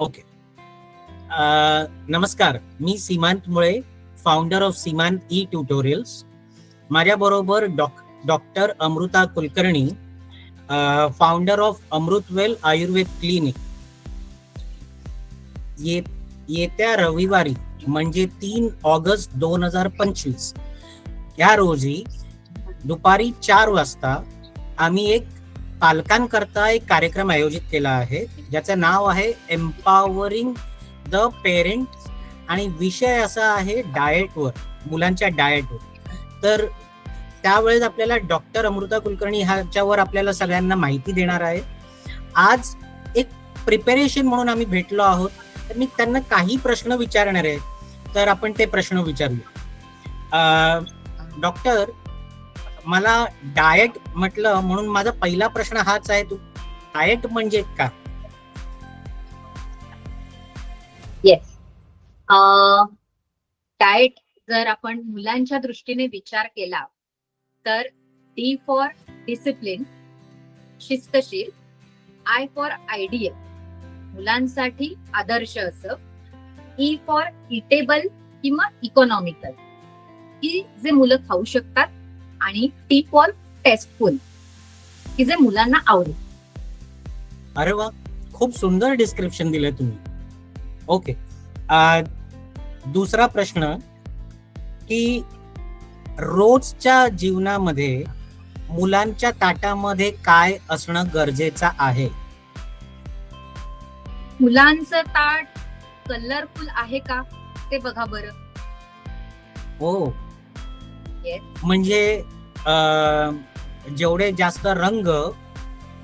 Okay. नमस्कार. मी Seemant Mule founder of Seemant E tutorials माझ्याबरोबर doc doctor Amruta Kulkarni founder of Amrutvel Ayurved clinic ये येत्या रविवारी म्हणजे तीन ऑगस्ट दोन हजार पंचवीस. या रोजी दुपारी चार वाजता आम्ही एक पालकांकरता एक कार्यक्रम आयोजित केला आहे. ज्याचं नाव आहे एम्पावरिंग द पेरेंट आणि विषय असा आहे डाएटवर मुलांच्या डाएटवर. तर त्यावेळेस आपल्याला डॉक्टर अमृता कुलकर्णी ह्याच्यावर आपल्याला सगळ्यांना माहिती देणार आहे. आज एक प्रिपेरेशन म्हणून आम्ही भेटलो आहोत. तर मी त्यांना काही प्रश्न विचारणार आहे. तर आपण ते प्रश्न विचारूया. डॉक्टर मला डाएट म्हटलं म्हणून माझा पहिला प्रश्न हाच आहे तू डाएट म्हणजे का येस डाएट जर आपण मुलांच्या दृष्टीने विचार केला तर डी फॉर डिसिप्लिन शिस्तशील आय फॉर आयडियल मुलांसाठी आदर्श असं ई फॉर इटेबल किंवा इकॉनॉमिकल की जे मुलं खाऊ शकतात आणि टी फॉर टेस्टफुल की जे मुलांना आवडेल. अरे वा खूप सुंदर डिस्क्रिप्शन दिलंय तुम्ही. ओके दुसरा प्रश्न की रोजच्या जीवनामध्ये मुलांच्या ताटामध्ये काय असणं गरजेचं आहे? मुलांचं ताट कलरफुल आहे का? ते बघा बरं. हो. म्हणजे जेवढे जास्त रंग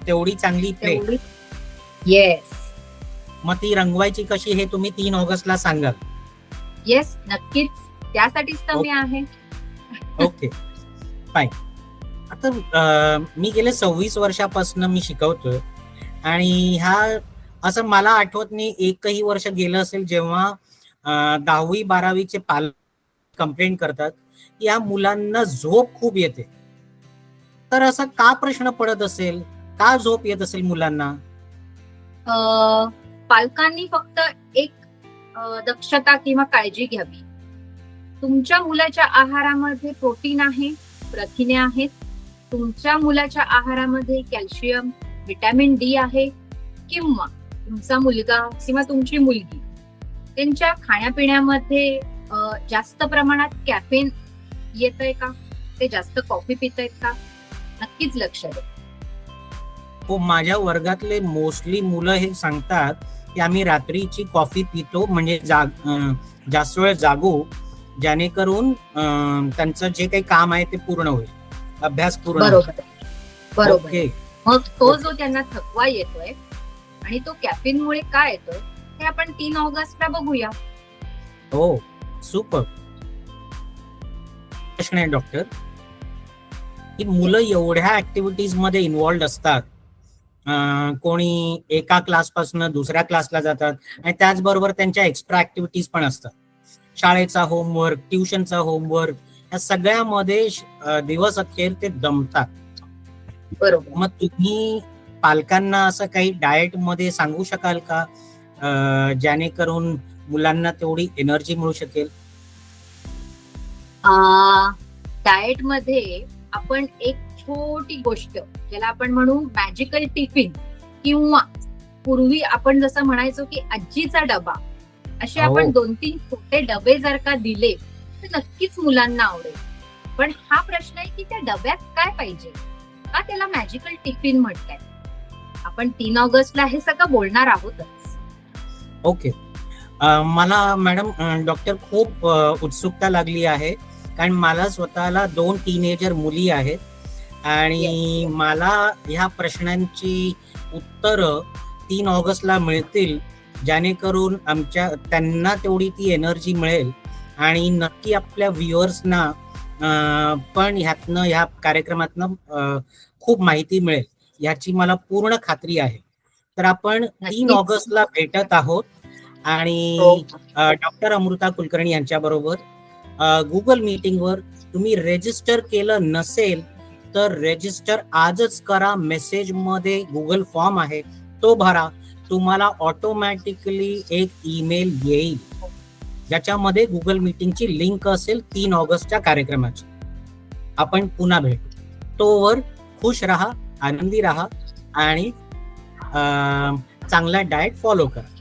तेवढी चांगली प्लेट येस मग ती रंगवायची कशी हे तुम्ही तीन ऑगस्टला सांगाल. येस नक्कीच. त्यासाठीच तर मी आहे. ओके फाईन आता मी गेले सव्वीस वर्षापासून मी शिकवतोय. आणि ह्या असं मला आठवत नाही एकही वर्ष गेलं असेल जेव्हा दहावी बारावीचे पाल कंप्लेंट करतात या मुलांना झोप खूप येते. तर असा का प्रश्न पडत असेल? का झोप येत असेल मुलांना? अं, पालकांनी फक्त एक दक्षता किंवा काळजी घ्यावी. तुमच्या मुलाच्या आहारामध्ये प्रोटीन आहे प्रथिने आहेत. तुमच्या मुलाच्या आहारामध्ये कॅल्शियम व्हिटॅमिन डी आहे किंवा तुमचा मुलगा किंवा तुमची मुलगी. त्यांच्या खाण्यापिण्यामध्ये जास्त प्रमाणात कॅफेन येत आहे का? ते जास्त कॉफी पित आहेत का? नक्कीच लक्ष द्या. हो माझ्या वर्गातले मोस्टली मुलं हे सांगतात की आम्ही रात्रीची कॉफी पितो म्हणजे जाग जास्त वेळ जागू जेणेकरून अं, त्यांचं जे काही काम आहे ते पूर्ण होईल. अभ्यास पूर्ण. बरोबर. बरोबर. ओके. मग तो जो त्यांना थकवा येतोय आणि तो कॅफिन मुळे काय येतोय हे आपण तीन ऑगस्टला बघूया. हो. सुपर. प्रश्न आहे डॉक्टर की मुलं एवढ्या ऍक्टिव्हिटीजमध्ये इन्व्हॉल्ड असतात. कोणी एका क्लासपासून दुसऱ्या क्लासला जातात आणि त्याचबरोबर त्यांच्या एक्स्ट्रा ऍक्टिव्हिटीज पण असतात. शाळेचा होमवर्क ट्युशनचा होमवर्क या सगळ्यामध्ये दिवस अखेर ते दमतात. बरोबर. मग तुम्ही पालकांना असं काही डाएटमध्ये सांगू शकाल का? अं, जेणेकरून मुलांना तेवढी एनर्जी मिळू शकेल? डाएटमध्ये आपण एक छोटी गोष्ट ज्याला आपण म्हणू मॅजिकल टिफिन किंवा पूर्वी आपण जसं म्हणायचो की आजीचा डबा असे हो. आपण दोन तीन छोटे डबे जर का दिले तर नक्कीच मुलांना आवडेल. पण हा प्रश्न आहे की त्या डब्यात काय पाहिजे? का त्याला मॅजिकल टिफिन म्हणताय आपण तीन ऑगस्टला हे सगळं बोलणार आहोतच. ओके. मला मॅडम डॉक्टर खूप उत्सुकता लागली आहे. कारण मला स्वतःला दोन टीनेजर मुली आहेत. आणि मला ह्या प्रश्नांची उत्तरं तीन ऑगस्टला मिळतील. जेणेकरून आमच्या त्यांना तेवढी ती एनर्जी मिळेल. आणि नक्की आपल्या व्ह्युअर्सना पण ह्यातनं ह्या कार्यक्रमातनं खूप माहिती मिळेल. याची मला पूर्ण खात्री आहे. तर आपण तीन. ऑगस्टला भेटत आहोत. आणि हो. डॉक्टर अमृता कुलकर्णी यांच्या बरोबर गुगल मीटिंगवर तुम्ही रेजिस्टर केलं नसेल तर रेजिस्टर आजच करा. मेसेजमध्ये गुगल फॉर्म आहे. तो भरा. तुम्हाला ऑटोमॅटिकली एक ईमेल येईल. ज्याच्यामध्ये गुगल मीटिंगची लिंक असेल तीन ऑगस्टच्या कार्यक्रमाची. आपण पुन्हा भेटू. तोवर खुश राहा आनंदी राहा आणि चांगला डाएट फॉलो करा.